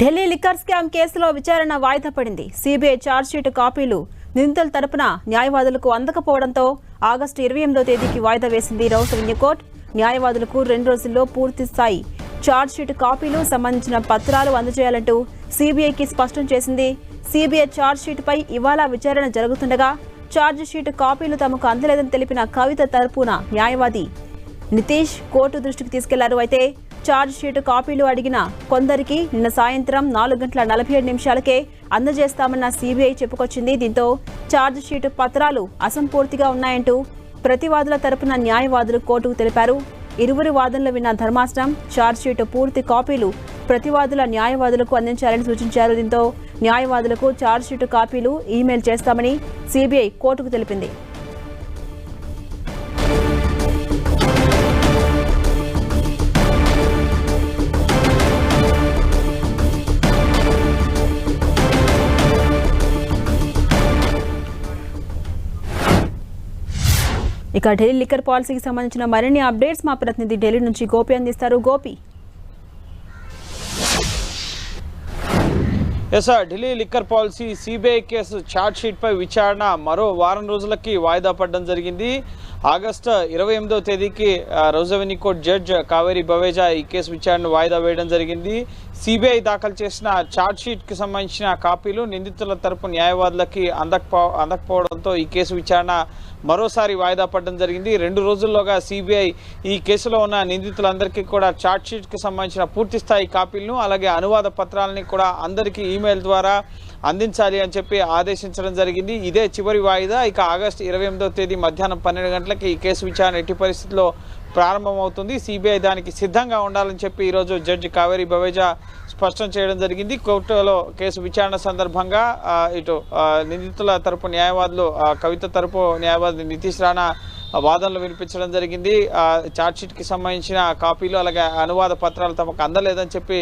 Delhi liquor scam కేసులో విచారణ వాయిదా పడింది. సిబిఐ ఛార్జ్షీట్ కాపీలు నిందితుల తరపున న్యాయవాదులకు అందకపోవడంతో ఆగస్టు ఇరవై ఎనిమిదో తేదీకి వాయిదా వేసింది రౌసవిన్య కోర్టు. న్యాయవాదులకు రెండు రోజుల్లో పూర్తి స్థాయి ఛార్జ్షీట్ కాపీలు సంబంధించిన పత్రాలు అందజేయాలంటూ సిబిఐకి స్పష్టం చేసింది. సిబిఐ ఛార్జ్షీట్పై ఇవాళ విచారణ జరుగుతుండగా ఛార్జ్షీట్ కాపీలు తమకు అందలేదని తెలిపిన కవిత తరపున న్యాయవాది నితీష్ కోర్టు దృష్టికి తీసుకెళ్ళారు. అయితే ఛార్జ్ షీట్ కాపీలు అడిగిన కొందరికి నిన్న సాయంత్రం నాలుగు గంటల నలభై ఏడు నిమిషాలకే అందజేస్తామన్న సీబీఐ చెప్పుకొచ్చింది. దీంతో ఛార్జ్ షీట్ పత్రాలు అసంపూర్తిగా ఉన్నాయంటూ ప్రతివాదుల తరపున న్యాయవాదులు కోర్టుకు తెలిపారు. ఇరువురి వాదనలు విన్న ధర్మాసనం ఛార్జ్ షీట్ పూర్తి కాపీలు ప్రతివాదుల న్యాయవాదులకు అందించాలని సూచించారు. దీంతో న్యాయవాదులకు ఛార్జ్ షీట్ కాపీలు ఈమెయిల్ చేస్తామని సిబిఐ కోర్టుకు తెలిపింది. ఇక ఢిల్లీ లిక్కర్ పాలసీకి సంబంధించిన మరిన్ని అప్డేట్స్ మా ప్రతినిధి ఢిల్లీ నుంచి గోపి అందిస్తారు. Gopi. Yes Delhi liquor policy CBI case charge షీట్పై విచారణ మరో వారం రోజులకి వాయిదా పడడం జరిగింది. ఆగస్టు ఇరవై ఎనిమిదవ తేదీకి ఆ, కోర్ట్ జడ్జ్ కావేరి బవేజా ఈ కేసు విచారణ వాయిదా వేయడం జరిగింది. సిబిఐ దాఖలు చేసిన ఛార్జ్ షీట్కి సంబంధించిన కాపీలు నిందితుల తరపు న్యాయవాదులకి అందకపో అందకపోవడంతో ఈ కేసు విచారణ మరోసారి వాయిదా పడడం జరిగింది. రెండు రోజుల్లోగా సిబిఐ ఈ కేసులో ఉన్న నిందితులందరికీ కూడా ఛార్జ్ షీట్కి సంబంధించిన పూర్తి స్థాయి కాపీలను అలాగే అనువాద పత్రాలని కూడా అందరికీ ఈమెయిల్ ద్వారా అందించాలి అని చెప్పి ఆదేశించడం జరిగింది. ఇదే చివరి వాయిదా. ఇక ఆగస్టు ఇరవై తేదీ మధ్యాహ్నం పన్నెండు గంటలకి ఈ కేసు విచారణ ఎట్టి పరిస్థితుల్లో ప్రారంభమవుతుంది. సిబిఐ దానికి సిద్ధంగా ఉండాలని చెప్పి ఈరోజు జడ్జి కావేరి బవేజా స్పష్టం చేయడం జరిగింది. కోర్టులో కేసు విచారణ సందర్భంగా ఇటు నిందితుల తరపు న్యాయవాదులు కవిత తరపు న్యాయవాది నితీష్ రాణా వాదనలు వినిపించడం జరిగింది. ఛార్జ్షీట్కి సంబంధించిన కాపీలు అలాగే అనువాద పత్రాలు తమకు అందలేదని చెప్పి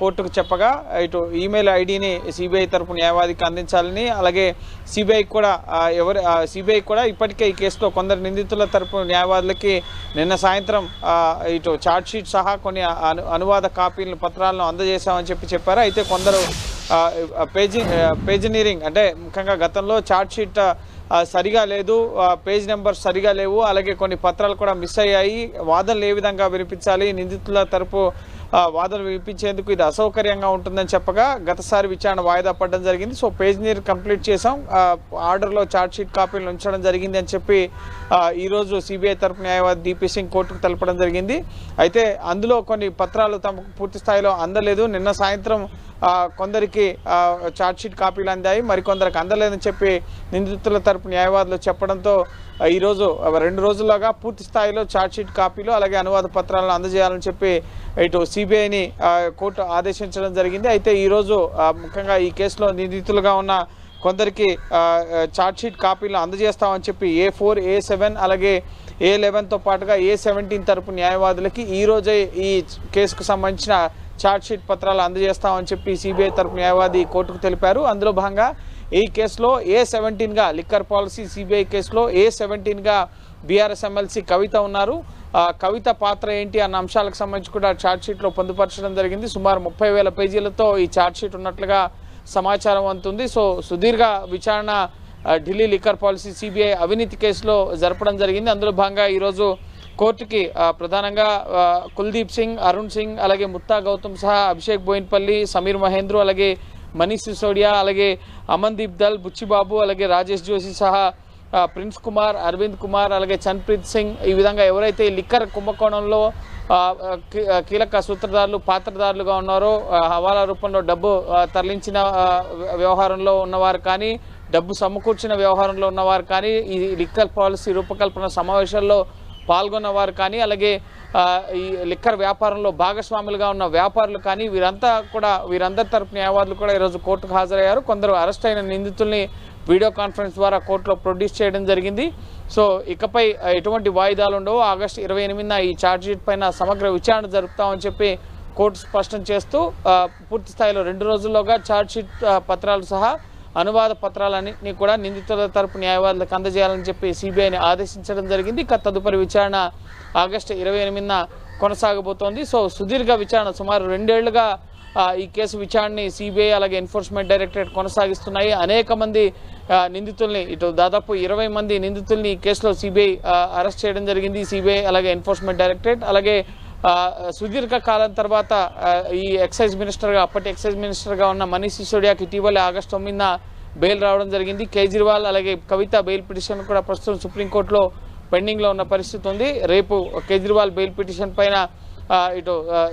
కోర్టుకు చెప్పగా ఇటు ఈమెయిల్ ఐడిని సిబిఐ తరపు న్యాయవాదికి అందించాలని అలాగే సిబిఐ కూడా ఎవరు సిబిఐ కూడా ఇప్పటికే ఈ కేసులో కొందరు నిందితుల తరపు న్యాయవాదులకి నిన్న సాయంత్రం ఇటు ఛార్జ్షీట్ సహా కొన్ని అను అనువాద కాపీలను పత్రాలను అందజేశామని చెప్పి చెప్పారు. అయితే కొందరు పేజీ పేజనీరింగ్ అంటే ముఖ్యంగా గతంలో ఛార్జ్షీట్ సరిగా లేదు. పేజ్ నెంబర్ సరిగా లేవు. అలాగే కొన్ని పత్రాలు కూడా మిస్ అయ్యాయి. వాదనలు ఏ విధంగా వినిపించాలి? నిందితుల తరపు వాదన వాదనలు వినిపించేందుకు ఇది అసౌకర్యంగా ఉంటుందని చెప్పగా గతసారి విచారణ వాయిదా పడడం జరిగింది. సో పేజ్ నీరు కంప్లీట్ చేసాం ఆర్డర్లో ఛార్జ్ షీట్ కాపీలు ఉంచడం జరిగింది అని చెప్పి ఈరోజు సిబిఐ తరపు న్యాయవాది దీపీ సింగ్ కోర్టుకు తెలపడం జరిగింది. అయితే అందులో కొన్ని పత్రాలు తమకు పూర్తి స్థాయిలో అందలేదు. నిన్న సాయంత్రం కొందరికి ఆ, షీట్ కాపీలు అందాయి మరికొందరికి అందలేదని చెప్పి నిందితుల తరపు న్యాయవాదులు చెప్పడంతో ఈరోజు రెండు రోజుల్లోగా పూర్తి స్థాయిలో ఛార్జ్ షీట్ కాపీలు అలాగే అనువాద పత్రాలను అందజేయాలని చెప్పి ఇటు సిబిఐని కోర్టు ఆదేశించడం జరిగింది. అయితే ఈరోజు ముఖ్యంగా ఈ కేసులో నిందితులుగా ఉన్న కొందరికి ఆ, షీట్ కాపీలు అందజేస్తామని చెప్పి ఏ ఫోర్ ఏ సెవెన్ అలాగే ఏ లెవెన్తో పాటుగా ఏ సెవెంటీన్ తరపు న్యాయవాదులకి ఈరోజే ఈ కేసుకు సంబంధించిన ఛార్జ్ షీట్ పత్రాలు అందజేస్తామని చెప్పి సిబిఐ తరపు న్యాయవాది కోర్టుకు తెలిపారు. అందులో భాగంగా ఈ కేసులో ఏ సెవెంటీన్గా లిక్కర్ పాలసీ సిబిఐ కేసులో ఏ సెవెంటీన్గా బీఆర్ఎస్ ఎమ్మెల్సీ కవిత ఉన్నారు. కవిత పాత్ర ఏంటి అన్న అంశాలకు సంబంధించి కూడా ఛార్జ్షీట్లో పొందుపరచడం జరిగింది. సుమారు ముప్పై వేల పేజీలతో ఈ ఛార్జ్షీట్ ఉన్నట్లుగా సమాచారం అందుతుంది. సో సుదీర్ఘ విచారణ ఢిల్లీ లిక్కర్ పాలసీ సిబిఐ అవినీతి కేసులో జరపడం జరిగింది. అందులో భాగంగా ఈరోజు కోర్టుకి ప్రధానంగా కుల్దీప్ సింగ్ అరుణ్ సింగ్ అలాగే ముత్తా గౌతమ్ సహా అభిషేక్ బోయిన్పల్లి సమీర్ మహేంద్రు అలాగే మనీష్ సిసోడియా అలాగే అమన్దీప్ దల్ బుచ్చిబాబు అలాగే రాజేష్ జోషి సహా ప్రిన్స్ కుమార్ అరవింద్ కుమార్ అలాగే చన్ప్రీత్ సింగ్ ఈ విధంగా ఎవరైతే లిక్కర్ కుంభకోణంలో కీలక సూత్రధారులు పాత్రధారులుగా ఉన్నారో హవాలా రూపంలో డబ్బు తరలించిన వ్యవహారంలో ఉన్నవారు కానీ డబ్బు సమకూర్చిన వ్యవహారంలో ఉన్నవారు కానీ ఈ లిక్కర్ పాలసీ రూపకల్పన సమావేశాల్లో పాల్గొన్నవారు కానీ అలాగే ఈ లిక్కర్ వ్యాపారంలో భాగస్వాములుగా ఉన్న వ్యాపారులు కానీ వీరంతా కూడా వీరందరి తరపు న్యాయవాదులు కూడా ఈరోజు కోర్టుకు హాజరయ్యారు. కొందరు అరెస్ట్ అయిన నిందితుల్ని వీడియో కాన్ఫరెన్స్ ద్వారా కోర్టులో ప్రొడ్యూస్ చేయడం జరిగింది. సో ఇకపై ఎటువంటి వాయిదాలు ఉండవు. ఆగస్టు ఇరవై ఎనిమిదిన ఈ ఛార్జ్షీట్ పైన సమగ్ర విచారణ జరుపుతామని చెప్పి కోర్టు స్పష్టం చేస్తూ పూర్తి స్థాయిలో రెండు రోజుల్లోగా ఛార్జ్షీట్ పత్రాలు సహా అనువాద పత్రాలన్నింటినీ కూడా నిందితుల తరపు న్యాయవాదులకు అందజేయాలని చెప్పి సిబిఐని ఆదేశించడం జరిగింది. ఇక తదుపరి విచారణ ఆగస్టు ఇరవై ఎనిమిదిన కొనసాగబోతోంది. సో సుదీర్ఘ విచారణ సుమారు రెండేళ్ళుగా ఈ కేసు విచారణని సిబిఐ అలాగే ఎన్ఫోర్స్మెంట్ డైరెక్టరేట్ కొనసాగిస్తున్నాయి. అనేక మంది నిందితుల్ని ఇటు దాదాపు ఇరవై మంది నిందితుల్ని ఈ కేసులో సిబిఐ అరెస్ట్ చేయడం జరిగింది. సిబిఐ అలాగే ఎన్ఫోర్స్మెంట్ డైరెక్టరేట్ అలాగే సుదీర్ఘ కాలం తర్వాత ఈ ఎక్సైజ్ మినిస్టర్గా అప్పటి ఎక్సైజ్ మినిస్టర్గా ఉన్న మనీష్ సిసోడియాకి ఇటీవల ఆగస్టు తొమ్మిదిన బెయిల్ రావడం జరిగింది. కేజ్రీవాల్ అలాగే కవిత బెయిల్ పిటిషన్ కూడా ప్రస్తుతం సుప్రీంకోర్టులో పెండింగ్లో ఉన్న పరిస్థితి ఉంది. రేపు కేజ్రీవాల్ బెయిల్ పిటిషన్ పైన ఇటు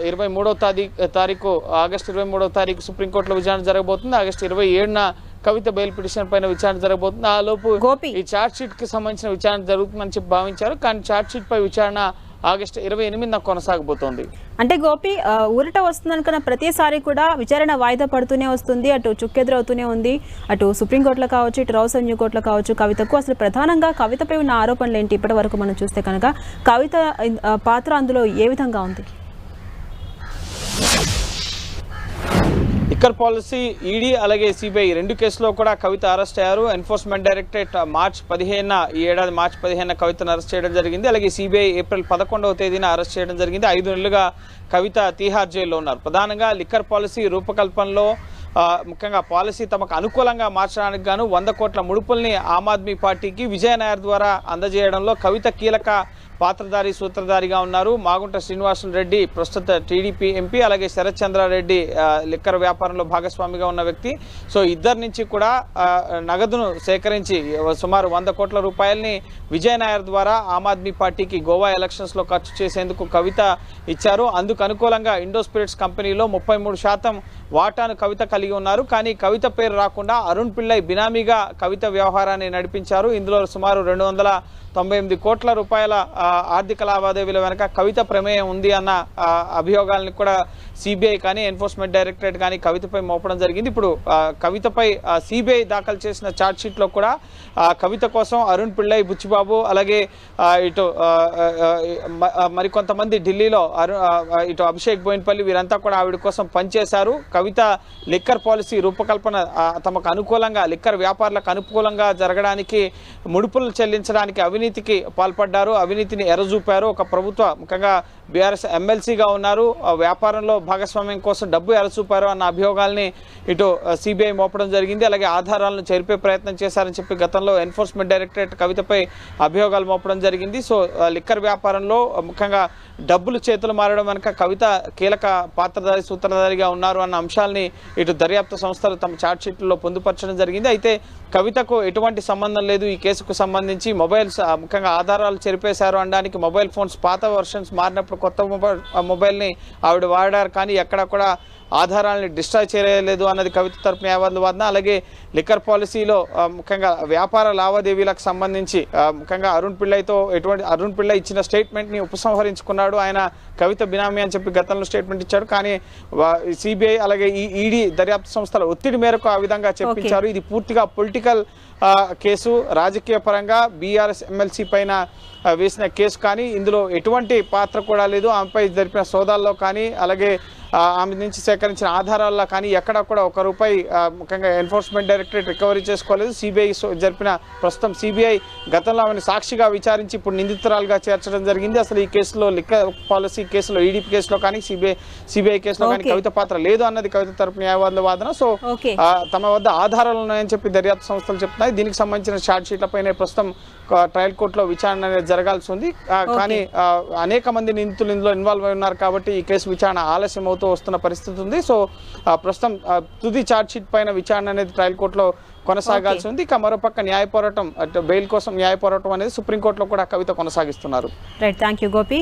ఇరవై మూడవ తారీఖు తారీఖు ఆగస్టు ఇరవై మూడవ తారీఖు సుప్రీంకోర్టులో విచారణ జరగబోతుంది. ఆగస్టు ఇరవై ఏడున కవిత బెయిల్ పిటిషన్ పైన విచారణ జరగబోతుంది. ఆ లోపు. ఈ షీట్కి సంబంధించిన విచారణ జరుగుతుందని చెప్పి భావించారు. కానీ షీట్ పై విచారణ ఆగస్టు ఇరవై ఎనిమిదిన కొనసాగబోతోంది. అంటే గోపి ఊరట వస్తుంది అనుకున్న ప్రతిసారి కూడా విచారణ వాయిదా పడుతూనే వస్తుంది అటు చుక్కెదురవుతూనే ఉంది. అటు సుప్రీంకోర్టులో కావచ్చు ఇటు రౌస్ అన్యూ కోర్టులో కావచ్చు కవితకు అసలు ప్రధానంగా కవితపై ఉన్న ఆరోపణలు ఏంటి ఇప్పటి వరకు మనం చూస్తే కనుక? కవిత పాత్ర అందులో ఏ విధంగా ఉంది? లిక్కర్ పాలసీ ఈడీ అలాగే సిబిఐ రెండు కేసులో కూడా కవిత అరెస్ట్ అయ్యారు. ఎన్ఫోర్స్మెంట్ డైరెక్టరేట్ మార్చ్ పదిహేన ఈ ఏడాది మార్చ్ పదిహేన కవితను అరెస్ట్ చేయడం జరిగింది. అలాగే సిబిఐ ఏప్రిల్ పదకొండవ తేదీన అరెస్ట్ చేయడం జరిగింది. ఐదు నెలలుగా కవిత తీహార్ జైల్లో ఉన్నారు. ప్రధానంగా లిక్కర్ పాలసీ రూపకల్పనలో ముఖ్యంగా పాలసీ తమకు అనుకూలంగా మార్చడానికి గాను వంద కోట్ల ముడుపుల్ని ఆమ్ ఆద్మీ పార్టీకి విజయనాయర్ ద్వారా అందజేయడంలో కవిత కీలక పాత్రధారి సూత్రధారిగా ఉన్నారు. మాగుంట శ్రీనివాసులు రెడ్డి ప్రస్తుత టీడీపీ ఎంపీ అలాగే శరత్ చంద్రారెడ్డి లిక్కర్ వ్యాపారంలో భాగస్వామిగా ఉన్న వ్యక్తి. సో ఇద్దరి నుంచి కూడా నగదును సేకరించి సుమారు వంద కోట్ల రూపాయల్ని విజయ్ నాయర్ ద్వారా ఆమ్ ఆద్మీ పార్టీకి గోవా ఎలక్షన్స్లో ఖర్చు చేసేందుకు కవిత ఇచ్చారు. అందుకు అనుకూలంగా ఇండో స్పిరిట్స్ కంపెనీలో ముప్పై మూడు శాతం వాటాను కవిత కలిగి ఉన్నారు. కానీ కవిత పేరు రాకుండా అరుణ్ పిళ్ళై బినామీగా కవిత వ్యవహారాన్ని నడిపించారు. ఇందులో సుమారు రెండు వందల తొంభై ఎనిమిది కోట్ల రూపాయల ఆర్థిక లావాదేవీల వెనక కవిత ప్రమేయం ఉంది అన్న అభియోగాలను కూడా సిబిఐ కానీ ఎన్ఫోర్స్మెంట్ డైరెక్టరేట్ కానీ కవితపై మోపడం జరిగింది. ఇప్పుడు కవితపై సిబిఐ దాఖలు చేసిన ఛార్జ్షీట్లో కూడా కవిత కోసం అరుణ్ పిళ్ళై బుచ్చిబాబు అలాగే ఇటు మరికొంతమంది ఢిల్లీలో అరుణ్ ఇటు అభిషేక్ బోయిన్పల్లి వీరంతా కూడా ఆవిడ కోసం పనిచేశారు. కవిత లిక్కర్ పాలసీ రూపకల్పన తమకు అనుకూలంగా లిక్కర్ వ్యాపారులకు అనుకూలంగా జరగడానికి ముడుపులు చెల్లించడానికి అవినీతికి పాల్పడ్డారు అవినీతిని ఎరజూపారు. ఒక ప్రభుత్వ ముఖ్యంగా బీఆర్ఎస్ ఎమ్మెల్సీగా ఉన్నారు. వ్యాపారంలో భాగస్వామ్యం కోసం డబ్బు ఎరచూపారు అన్న అభియోగాల్ని ఇటు సిబిఐ మోపడం జరిగింది. అలాగే ఆధారాలను చెరిపే ప్రయత్నం చేశారని చెప్పి గతంలో ఎన్ఫోర్స్మెంట్ డైరెక్టరేట్ కవితపై అభియోగాలు మోపడం జరిగింది. సో లిక్కర్ వ్యాపారంలో ముఖ్యంగా డబ్బులు చేతులు మారడం వెనుక కవిత కీలక పాత్రధారి సూత్రధారిగా ఉన్నారు అన్న అంశాల్ని ఇటు దర్యాప్తు సంస్థలు తమ ఛార్జ్షీట్లో పొందుపరచడం జరిగింది. అయితే కవితకు ఎటువంటి సంబంధం లేదు. ఈ కేసుకు సంబంధించి మొబైల్స్ ముఖ్యంగా ఆధారాలు చెరిపేశారు అనడానికి మొబైల్ ఫోన్స్ పాత వర్షన్స్ మారినప్పుడు కొత్త మొబైల్ ఆ మొబైల్ని ఆవిడ వాడారు కానీ ఎక్కడ కూడా ఆధారాలని డిస్ట్రాయ్ చేయలేదు అన్నది కవిత తరపు న్యాయవాదుల వాదన. అలాగే లిక్కర్ పాలసీలో ముఖ్యంగా వ్యాపార లావాదేవీలకు సంబంధించి ముఖ్యంగా అరుణ్ పిళ్ళైతో ఎటువంటి అరుణ్ పిళ్ళై ఇచ్చిన స్టేట్మెంట్ని ఉపసంహరించుకున్నాడు. ఆయన కవిత బినామీ అని చెప్పి గతంలో స్టేట్మెంట్ ఇచ్చాడు. కానీ సిబిఐ అలాగే ఈ ఈడీ దర్యాప్తు సంస్థల ఒత్తిడి మేరకు ఆ విధంగా చెప్పించారు. ఇది పూర్తిగా పొలిటికల్ కేసు. రాజకీయ పరంగా బీఆర్ఎస్ ఎమ్మెల్సీ పైన వేసిన కేసు కానీ ఇందులో ఎటువంటి పాత్ర కూడా లేదు. ఆమెపై జరిపిన సోదాల్లో కానీ అలాగే ఆమె నుంచి సేకరించిన ఆధారాల్లో కానీ ఎక్కడ కూడా ఒక రూపాయి ముఖ్యంగా ఎన్ఫోర్స్మెంట్ డైరెక్టరేట్ రికవరీ చేసుకోలేదు. సిబిఐ జరిపిన ప్రస్తుతం సిబిఐ గతంలో ఆమెను సాక్షిగా విచారించి ఇప్పుడు నిందితురాలుగా చేర్చడం జరిగింది. అసలు ఈ కేసులో లిక్కర్ పాలసీ కేసులో ఈడీపీ కేసులో కానీ సిబిఐ సిబిఐ కేసులో కానీ. కవిత పాత్ర లేదు అన్నది కవిత తరపు న్యాయవాదుల వాదన సో తమ వద్ద ఆధారాలు ఉన్నాయని చెప్పి దర్యాప్తు సంస్థలు చెప్తున్నాయి. దీనికి సంబంధించిన ఛార్జ్ షీట్లపైనే ప్రస్తుతం ట్రయల్ కోర్టులో విచారణ అనేది జరగాల్సి ఉంది. కానీ అనేక మంది నిందితులు ఇందులో ఇన్వాల్వ్ అయి ఉన్నారు కాబట్టి ఈ కేసు విచారణ ఆలస్యం అవుతూ వస్తున్న పరిస్థితి ఉంది. సో ప్రస్తుతం తుది ఛార్జ్ షీట్ పైన విచారణ అనేది ట్రయల్ కోర్టులో కొనసాగాల్సి ఉంది. ఇక మరోపక్క న్యాయ పోరాటం బెయిల్ కోసం న్యాయ పోరాటం అనేది సుప్రీంకోర్టులో కూడా కవిత కొనసాగిస్తున్నారు. Right thank you Gopi